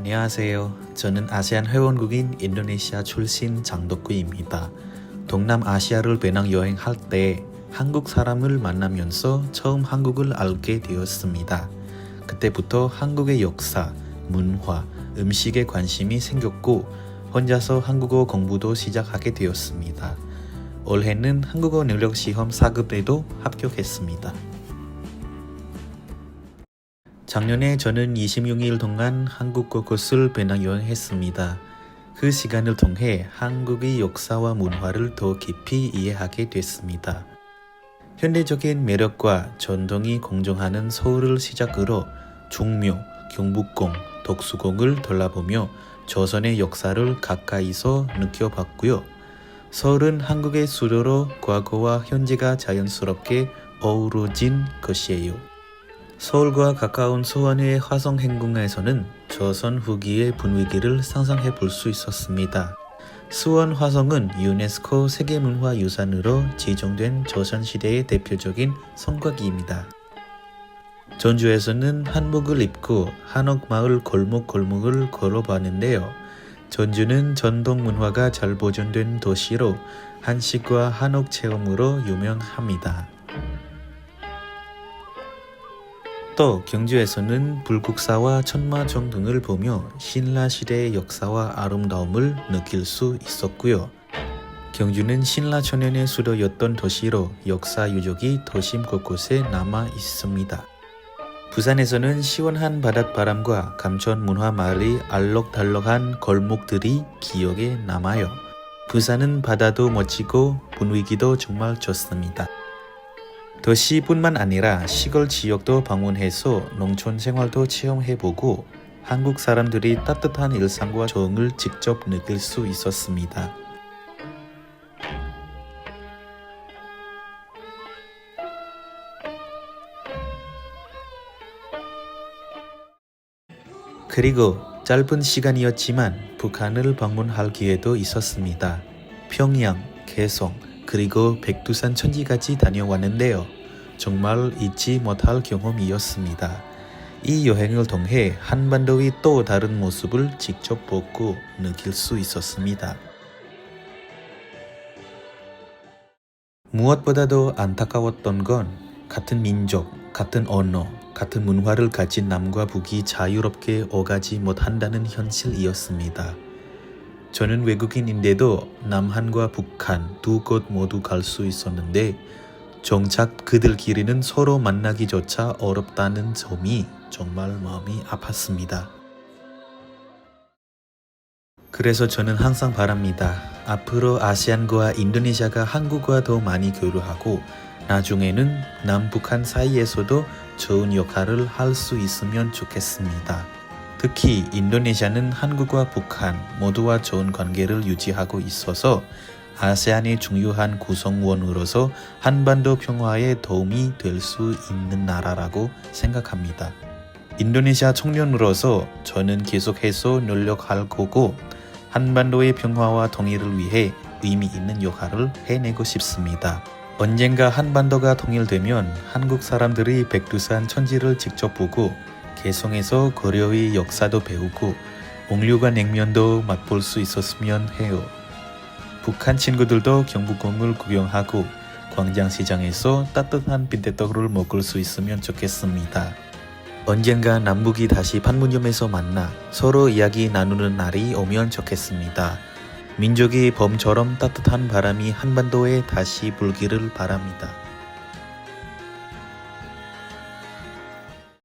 안녕하세요. 저는 아세안 회원국인 인도네시아 출신 장덕구입니다. 동남아시아를 배낭 여행할 때 한국 사람을 만나면서 처음 한국을 알게 되었습니다. 그때부터 한국의 역사, 문화, 음식에 관심이 생겼고 혼자서 한국어 공부도 시작하게 되었습니다. 올해는 한국어 능력 시험 4급에도 합격했습니다. 작년에 저는 26일 동안 한국 곳곳을 배낭 여행했습니다. 그 시간을 통해 한국의 역사와 문화를 더 깊이 이해하게 됐습니다. 현대적인 매력과 전통이 공존하는 서울을 시작으로 중묘, 경복궁, 덕수궁을 돌아보며 조선의 역사를 가까이서 느껴봤고요. 서울은 한국의 수도로 과거와 현재가 자연스럽게 어우러진 것이에요. 서울과 가까운 수원의 화성행궁에서는 조선 후기의 분위기를 상상해 볼 수 있었습니다. 수원 화성은 유네스코 세계문화유산으로 지정된 조선시대의 대표적인 성곽입니다. 전주에서는 한복을 입고 한옥마을 골목골목을 걸어봤는데요. 전주는 전통 문화가 잘 보존된 도시로 한식과 한옥 체험으로 유명합니다. 또 경주에서는 불국사와 천마정 등을 보며 신라 시대의 역사와 아름다움을 느낄 수 있었고요. 경주는 신라 천년의 수도였던 도시로 역사 유적이 도심 곳곳에 남아 있습니다. 부산에서는 시원한 바닷바람과 감천 문화 마을의 알록달록한 골목들이 기억에 남아요. 부산은 바다도 멋지고 분위기도 정말 좋습니다. 도시뿐만 아니라 시골 지역도 방문해서 농촌 생활도 체험해보고 한국 사람들이 따뜻한 일상과 정을 직접 느낄 수 있었습니다. 그리고 짧은 시간이었지만 북한을 방문할 기회도 있었습니다. 평양, 개성, 그리고 백두산 천지까지 다녀왔는데요. 정말 잊지 못할 경험이었습니다. 이 여행을 통해 한반도의 또 다른 모습을 직접 보고 느낄 수 있었습니다. 무엇보다도 안타까웠던 건 같은 민족, 같은 언어, 같은 문화를 가진 남과 북이 자유롭게 오가지 못한다는 현실이었습니다. 저는 외국인인데도 남한과 북한 두 곳 모두 갈 수 있었는데 정작 그들끼리는 서로 만나기조차 어렵다는 점이 정말 마음이 아팠습니다. 그래서 저는 항상 바랍니다. 앞으로 아시안과 인도네시아가 한국과 더 많이 교류하고 나중에는 남북한 사이에서도 좋은 역할을 할 수 있으면 좋겠습니다. 특히 인도네시아는 한국과 북한 모두와 좋은 관계를 유지하고 있어서 아세안의 중요한 구성원으로서 한반도 평화에 도움이 될 수 있는 나라라고 생각합니다. 인도네시아 청년으로서 저는 계속해서 노력할 거고 한반도의 평화와 통일을 위해 의미 있는 역할을 해내고 싶습니다. 언젠가 한반도가 통일되면 한국 사람들이 백두산 천지를 직접 보고 개성에서 고려의 역사도 배우고 옥류관 냉면도 맛볼 수 있었으면 해요. 북한 친구들도 경복궁을 구경하고 광장시장에서 따뜻한 빈대떡을 먹을 수 있으면 좋겠습니다. 언젠가 남북이 다시 판문점에서 만나 서로 이야기 나누는 날이 오면 좋겠습니다. 민족의 봄처럼 따뜻한 바람이 한반도에 다시 불기를 바랍니다.